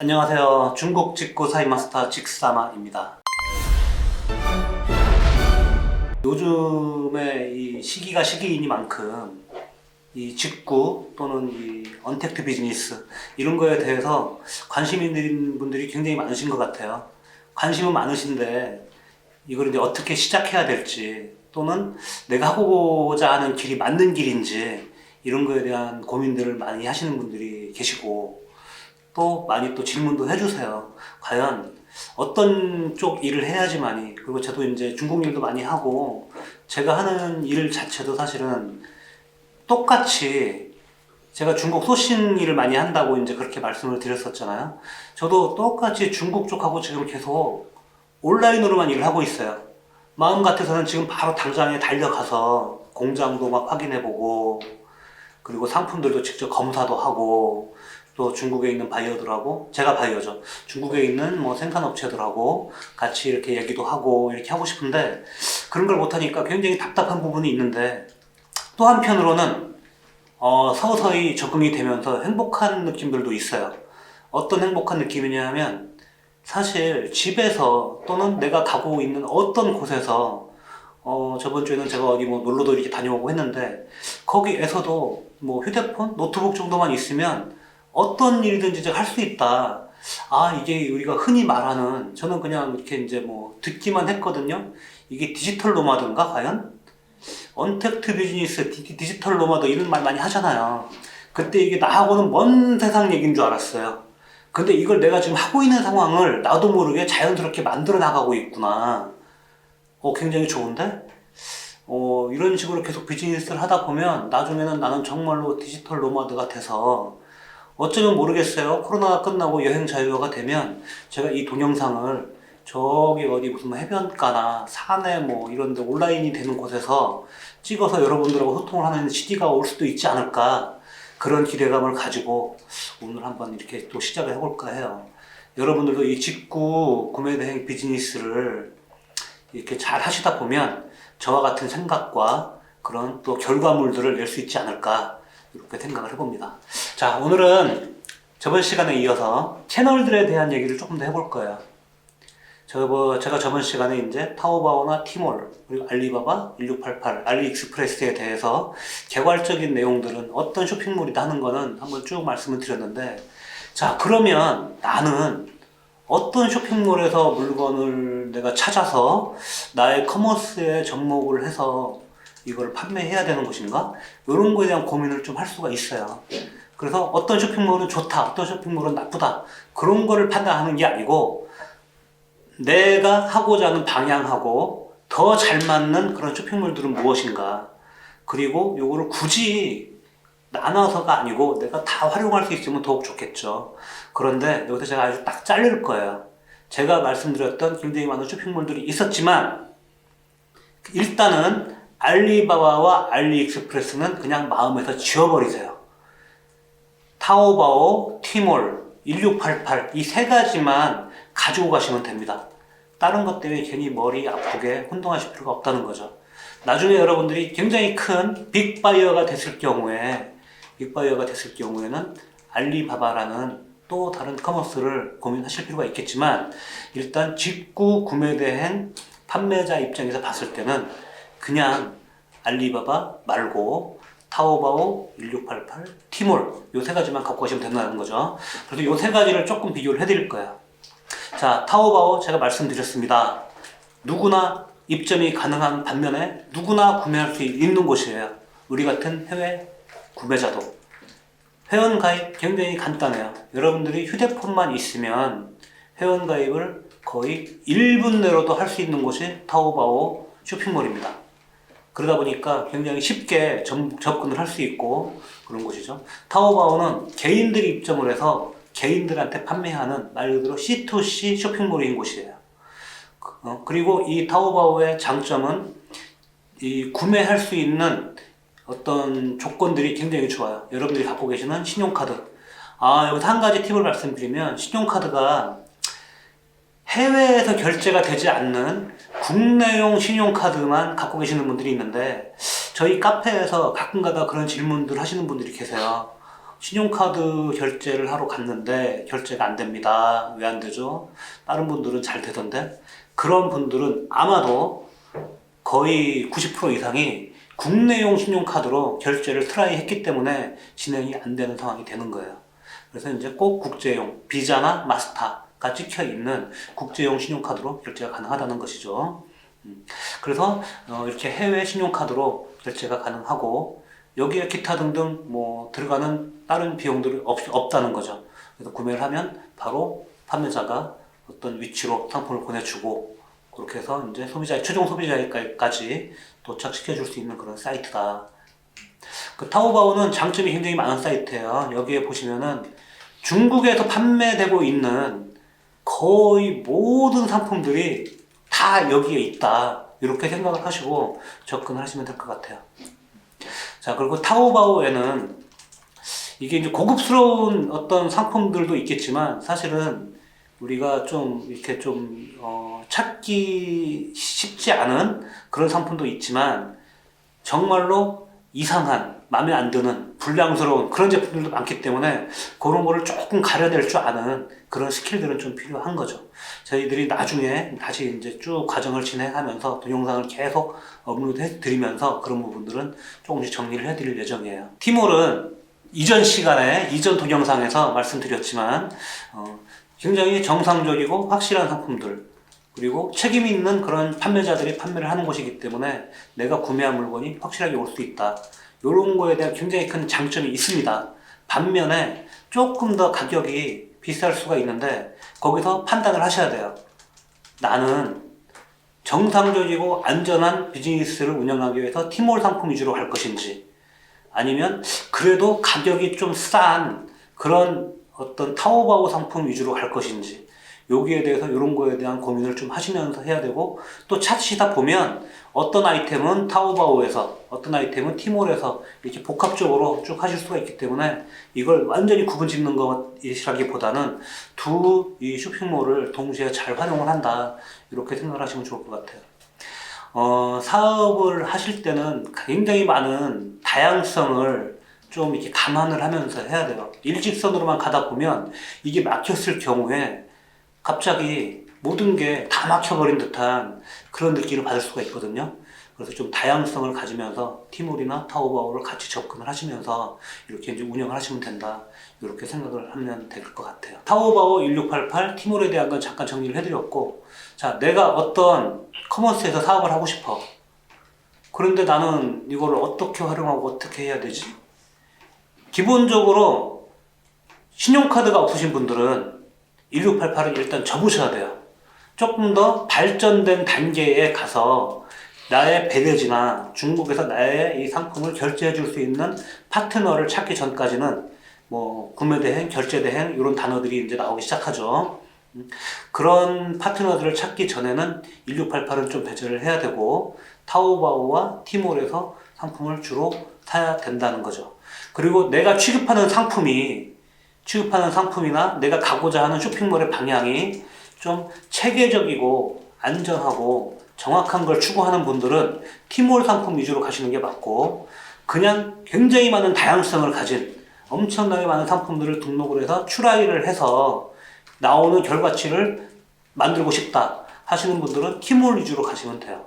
안녕하세요. 중국 직구 사이 마스터 직사마입니다. 요즘에 이 시기가 시기이니만큼 이 직구 또는 이 언택트 비즈니스 이런 거에 대해서 관심 있는 분들이 굉장히 많으신 것 같아요. 관심은 많으신데 이걸 이제 어떻게 시작해야 될지 또는 내가 하고자 하는 길이 맞는 길인지 이런 거에 대한 고민들을 많이 하시는 분들이 계시고 또 많이 또 질문도 해주세요. 과연 어떤 쪽 일을 해야지만이 그리고 저도 이제 중국 일도 많이 하고 제가 하는 일 자체도 사실은 똑같이 제가 중국 소싱 일을 많이 한다고 이제 그렇게 말씀을 드렸었잖아요. 저도 똑같이 중국 쪽하고 지금 계속 온라인으로만 일을 하고 있어요. 마음 같아서는 지금 바로 당장에 달려가서 공장도 막 확인해보고 그리고 상품들도 직접 검사도 하고 또 중국에 있는 바이어들하고 제가 바이어죠. 중국에 있는 뭐 생산 업체들하고 같이 이렇게 얘기도 하고 이렇게 하고 싶은데 그런 걸 못하니까 굉장히 답답한 부분이 있는데 또 한편으로는 어, 서서히 적응이 되면서 행복한 느낌들도 있어요. 어떤 행복한 느낌이냐면 사실 집에서 또는 내가 가고 있는 어떤 곳에서 어, 저번 주에는 제가 어디 뭐 놀러도 이렇게 다녀오고 했는데 거기에서도 뭐 휴대폰, 노트북 정도만 있으면 어떤 일이든지 제가 할수 있다. 아, 이게 우리가 흔히 말하는, 저는 그냥 이렇게 이제 뭐 듣기만 했거든요. 이게 디지털 노마드인가, 과연? 언택트 비즈니스, 디, 디지털 노마드 이런 말 많이 하잖아요. 그때 이게 나하고는 먼 세상 얘기인 줄 알았어요. 근데 이걸 내가 지금 하고 있는 상황을 나도 모르게 자연스럽게 만들어 나가고 있구나. 어, 굉장히 좋은데? 어, 이런 식으로 계속 비즈니스를 하다 보면 나중에는 나는 정말로 디지털 노마드가 돼서 어쩌면 모르겠어요. 코로나가 끝나고 여행 자유화가 되면 제가 이 동영상을 저기 어디 무슨 뭐 해변가나 산에 뭐 이런 데 온라인이 되는 곳에서 찍어서 여러분들하고 소통을 하는 시기가 올 수도 있지 않을까 그런 기대감을 가지고 오늘 한번 이렇게 또 시작을 해볼까 해요. 여러분들도 이 직구 구매 대행 비즈니스를 이렇게 잘 하시다 보면 저와 같은 생각과 그런 또 결과물들을 낼 수 있지 않을까 이렇게 생각을 해봅니다. 자, 오늘은 저번 시간에 이어서 채널들에 대한 얘기를 조금 더 해볼 거예요. 저, 뭐, 제가 저번 시간에 이제 타오바오나 티몰, 그리고 알리바바, 1688, 알리익스프레스에 대해서 개괄적인 내용들은 어떤 쇼핑몰이다 하는 거는 한번 쭉 말씀을 드렸는데, 자, 그러면 나는 어떤 쇼핑몰에서 물건을 내가 찾아서 나의 커머스에 접목을 해서 이걸 판매해야 되는 것인가? 이런 거에 대한 고민을 좀 할 수가 있어요. 그래서 어떤 쇼핑몰은 좋다, 어떤 쇼핑몰은 나쁘다. 그런 거를 판단하는 게 아니고 내가 하고자 하는 방향하고 더 잘 맞는 그런 쇼핑몰들은 무엇인가. 그리고 요거를 굳이 나눠서가 아니고 내가 다 활용할 수 있으면 더욱 좋겠죠. 그런데 여기서 제가 아주 딱 자를 거예요. 제가 말씀드렸던 굉장히 많은 쇼핑몰들이 있었지만 일단은 알리바바와 알리익스프레스는 그냥 마음에서 지워버리세요. 타오바오, 티몰, 1688 이 세 가지만 가지고 가시면 됩니다. 다른 것 때문에 괜히 머리 아프게 혼동하실 필요가 없다는 거죠. 나중에 여러분들이 굉장히 큰 빅바이어가 됐을 경우에 빅바이어가 됐을 경우에는 알리바바라는 또 다른 커머스를 고민하실 필요가 있겠지만 일단 직구 구매 대행 판매자 입장에서 봤을 때는 그냥 알리바바 말고 타오바오 1688 티몰 요 세 가지만 갖고 가시면 된다는 거죠. 그래서 요 세 가지를 조금 비교를 해드릴 거예요. 자 타오바오 제가 말씀드렸습니다. 누구나 입점이 가능한 반면에 누구나 구매할 수 있는 곳이에요. 우리 같은 해외 구매자도. 회원 가입 굉장히 간단해요. 여러분들이 휴대폰만 있으면 회원 가입을 거의 1분 내로도 할 수 있는 곳이 타오바오 쇼핑몰입니다. 그러다 보니까 굉장히 쉽게 점- 접근을 할 수 있고 그런 곳이죠. 타오바오는 개인들이 입점을 해서 개인들한테 판매하는 말 그대로 C2C 쇼핑몰인 곳이에요. 어, 그리고 이 타오바오의 장점은 이 구매할 수 있는 어떤 조건들이 굉장히 좋아요. 여러분들이 갖고 계시는 신용카드. 아, 여기서 한 가지 팁을 말씀드리면 신용카드가 해외에서 결제가 되지 않는 국내용 신용카드만 갖고 계시는 분들이 있는데 저희 카페에서 가끔가다 그런 질문들 하시는 분들이 계세요. 신용카드 결제를 하러 갔는데 결제가 안 됩니다. 왜 안 되죠? 다른 분들은 잘 되던데 그런 분들은 아마도 거의 90% 이상이 국내용 신용카드로 결제를 트라이 했기 때문에 진행이 안 되는 상황이 되는 거예요. 그래서 이제 꼭 국제용 비자나 마스터 가 찍혀 있는 국제용 신용카드로 결제가 가능하다는 것이죠. 음, 그래서 어, 이렇게 해외 신용카드로 결제가 가능하고 여기에 기타 등등 뭐 들어가는 다른 비용들이 없, 없다는 거죠. 그래서 구매를 하면 바로 판매자가 어떤 위치로 상품을 보내주고 그렇게 해서 이제 소비자의 최종 소비자에까지 도착시켜 줄 수 있는 그런 사이트다. 그 타오바오는 장점이 굉장히 많은 사이트예요. 여기에 보시면은 중국에서 판매되고 있는 거의 모든 상품들이 다 여기에 있다. 이렇게 생각을 하시고 접근을 하시면 될 것 같아요. 자, 그리고 타오바오에는 이게 이제 고급스러운 어떤 상품들도 있겠지만 사실은 우리가 좀 이렇게 좀 어, 찾기 쉽지 않은 그런 상품도 있지만 정말로 이상한 마음에 안 드는 불량스러운 그런 제품들도 많기 때문에 그런 거를 조금 가려낼 줄 아는 그런 스킬들은 좀 필요한 거죠. 저희들이 나중에 다시 이제 쭉 과정을 진행하면서 동영상을 계속 업로드 해드리면서 그런 부분들은 조금씩 정리를 해드릴 예정이에요. 티몰은 이전 시간에 이전 동영상에서 말씀드렸지만 어, 굉장히 정상적이고 확실한 상품들 그리고 책임 있는 그런 판매자들이 판매를 하는 곳이기 때문에 내가 구매한 물건이 확실하게 올 수 있다. 이런 거에 대한 굉장히 큰 장점이 있습니다. 반면에 조금 더 가격이 비쌀 수가 있는데 거기서 판단을 하셔야 돼요. 나는 정상적이고 안전한 비즈니스를 운영하기 위해서 티몰 상품 위주로 갈 것인지 아니면 그래도 가격이 좀 싼 그런 어떤 타오바오 상품 위주로 갈 것인지 여기에 대해서 이런 거에 대한 고민을 좀 하시면서 해야 되고 또 찾으시다 보면 어떤 아이템은 타오바오에서 어떤 아이템은 티몰에서 이렇게 복합적으로 쭉 하실 수가 있기 때문에 이걸 완전히 구분 짓는 것이라기보다는 두 이 쇼핑몰을 동시에 잘 활용을 한다 이렇게 생각을 하시면 좋을 것 같아요. 어, 사업을 하실 때는 굉장히 많은 다양성을 좀 이렇게 감안을 하면서 해야 돼요. 일직선으로만 가다 보면 이게 막혔을 경우에 갑자기 모든 게 다 막혀버린 듯한 그런 느낌을 받을 수가 있거든요. 그래서 좀 다양성을 가지면서 티몰이나 타오바오를 같이 접근을 하시면서 이렇게 이제 운영을 하시면 된다. 이렇게 생각을 하면 될 것 같아요. 타오바오 1688 티몰에 대한 건 잠깐 정리를 해드렸고, 자, 내가 어떤 커머스에서 사업을 하고 싶어. 그런데 나는 이걸 어떻게 활용하고 어떻게 해야 되지? 기본적으로 신용카드가 없으신 분들은 1688을 일단 접으셔야 돼요. 조금 더 발전된 단계에 가서 나의 배대지나 중국에서 나의 이 상품을 결제해 줄 수 있는 파트너를 찾기 전까지는 뭐 구매 대행, 결제 대행 이런 단어들이 이제 나오기 시작하죠. 음, 그런 파트너들을 찾기 전에는 1688은 좀 배제를 해야 되고 타오바오와 티몰에서 상품을 주로 사야 된다는 거죠. 그리고 내가 취급하는 상품이 취급하는 상품이나 내가 가고자 하는 쇼핑몰의 방향이 좀 체계적이고 안전하고 정확한 걸 추구하는 분들은 티몰 상품 위주로 가시는 게 맞고 그냥 굉장히 많은 다양성을 가진 엄청나게 많은 상품들을 등록을 해서 추라이를 해서 나오는 결과치를 만들고 싶다 하시는 분들은 티몰 위주로 가시면 돼요.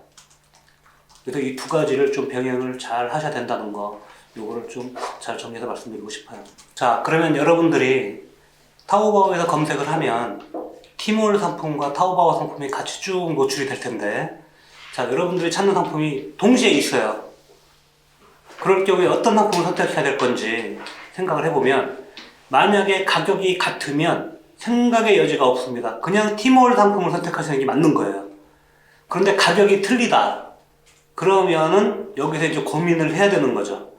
그래서 이 두 가지를 좀 병행을 잘 하셔야 된다는 거 요거를 좀 잘 정리해서 말씀드리고 싶어요. 자, 그러면 여러분들이 타오바오에서 검색을 하면 티몰 상품과 타오바오 상품이 같이 쭉 노출이 될 텐데, 자, 여러분들이 찾는 상품이 동시에 있어요. 그럴 경우에 어떤 상품을 선택해야 될 건지 생각을 해보면, 만약에 가격이 같으면 생각의 여지가 없습니다. 그냥 티몰 상품을 선택하시는 게 맞는 거예요. 그런데 가격이 틀리다. 그러면은 여기서 이제 고민을 해야 되는 거죠.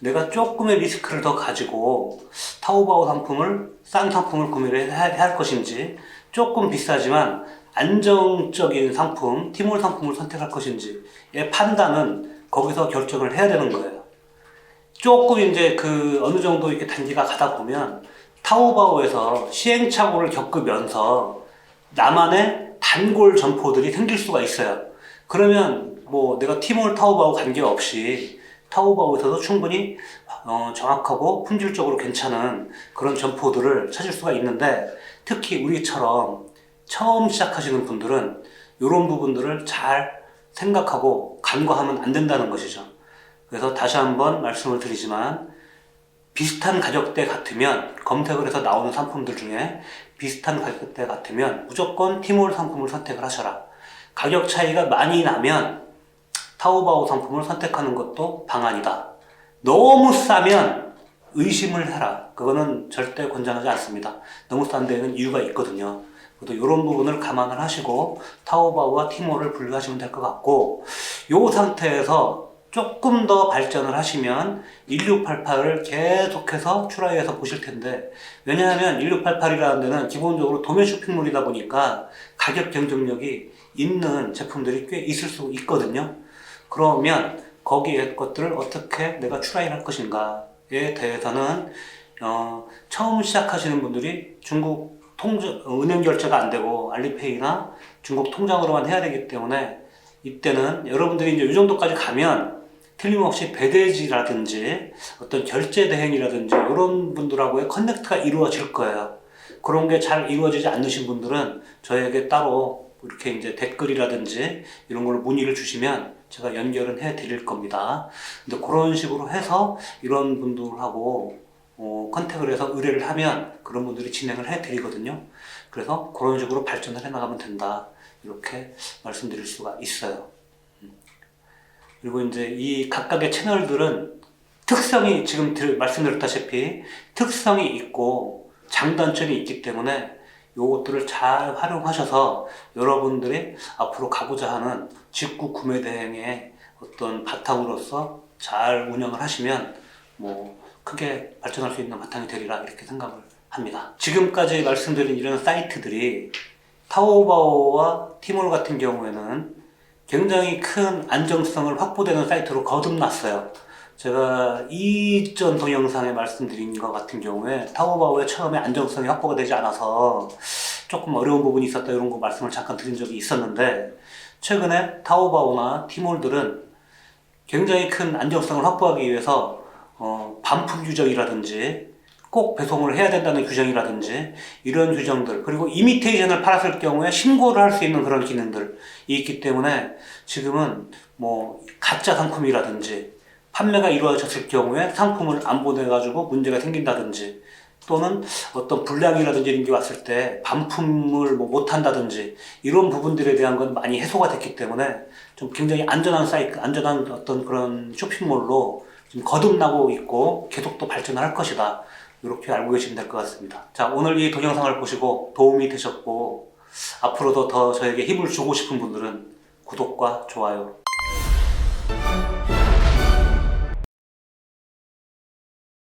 내가 조금의 리스크를 더 가지고 타오바오 상품을 싼 상품을 구매를 해야 할 것인지 조금 비싸지만 안정적인 상품, 티몰 상품을 선택할 것인지의 판단은 거기서 결정을 해야 되는 거예요. 조금 이제 그 어느 정도 이렇게 단기가 가다 보면 타오바오에서 시행착오를 겪으면서 나만의 단골 점포들이 생길 수가 있어요. 그러면 뭐 내가 티몰 타오바오 관계없이 타오바오에서도 충분히 어, 정확하고 품질적으로 괜찮은 그런 점포들을 찾을 수가 있는데 특히 우리처럼 처음 시작하시는 분들은 이런 부분들을 잘 생각하고 간과하면 안 된다는 것이죠. 그래서 다시 한번 말씀을 드리지만 비슷한 가격대 같으면 검색을 해서 나오는 상품들 중에 비슷한 가격대 같으면 무조건 티몰 상품을 선택을 하셔라. 가격 차이가 많이 나면 타오바오 상품을 선택하는 것도 방안이다. 너무 싸면 의심을 해라. 그거는 절대 권장하지 않습니다. 너무 싼 데에는 이유가 있거든요. 그래도 이런 부분을 감안을 하시고 타오바오와 티몰을 분류하시면 될 것 같고 이 상태에서 조금 더 발전을 하시면 1688을 계속해서 출하해서 보실 텐데 왜냐하면 1688이라는 데는 기본적으로 도매 쇼핑몰이다 보니까 가격 경쟁력이 있는 제품들이 꽤 있을 수 있거든요. 그러면 거기에 것들을 어떻게 내가 출하할 것인가에 대해서는 어, 처음 시작하시는 분들이 중국 통장 은행 결제가 안 되고 알리페이나 중국 통장으로만 해야 되기 때문에 이때는 여러분들이 이제 이 정도까지 가면 틀림없이 배대지라든지 어떤 결제 대행이라든지 이런 분들하고의 커넥트가 이루어질 거예요. 그런 게 잘 이루어지지 않으신 분들은 저에게 따로 이렇게 이제 댓글이라든지 이런 걸로 문의를 주시면 제가 연결은 해 드릴 겁니다. 근데 그런 식으로 해서 이런 분들하고 어, 컨택을 해서 의뢰를 하면 그런 분들이 진행을 해 드리거든요. 그래서 그런 식으로 발전을 해 나가면 된다. 이렇게 말씀드릴 수가 있어요. 음. 그리고 이제 이 각각의 채널들은 특성이 지금 들- 말씀드렸다시피 특성이 있고 장단점이 있기 때문에 요것들을 잘 활용하셔서 여러분들이 앞으로 가고자 하는 직구 구매 대행의 어떤 바탕으로서 잘 운영을 하시면 뭐 크게 발전할 수 있는 바탕이 되리라 이렇게 생각을 합니다. 지금까지 말씀드린 이런 사이트들이 타오바오와 티몰 같은 경우에는 굉장히 큰 안정성을 확보되는 사이트로 거듭났어요. 제가 이전 동영상에 말씀드린 것 같은 경우에 타오바오의 처음에 안정성이 확보가 되지 않아서 조금 어려운 부분이 있었다 이런 거 말씀을 잠깐 드린 적이 있었는데 최근에 타오바오나 티몰들은 굉장히 큰 안정성을 확보하기 위해서 어, 반품 규정이라든지 꼭 배송을 해야 된다는 규정이라든지 이런 규정들 그리고 이미테이션을 팔았을 경우에 신고를 할 수 있는 그런 기능들이 있기 때문에 지금은 뭐 가짜 상품이라든지 판매가 이루어졌을 경우에 상품을 안 보내가지고 문제가 생긴다든지 또는 어떤 불량이라든지 이런 게 왔을 때 반품을 뭐 못한다든지 이런 부분들에 대한 건 많이 해소가 됐기 때문에 좀 굉장히 안전한 사이트, 안전한 어떤 그런 쇼핑몰로 지금 거듭나고 있고 계속 또 발전할 것이다. 이렇게 알고 계시면 될 것 같습니다. 자, 오늘 이 동영상을 보시고 도움이 되셨고 앞으로도 더 저에게 힘을 주고 싶은 분들은 구독과 좋아요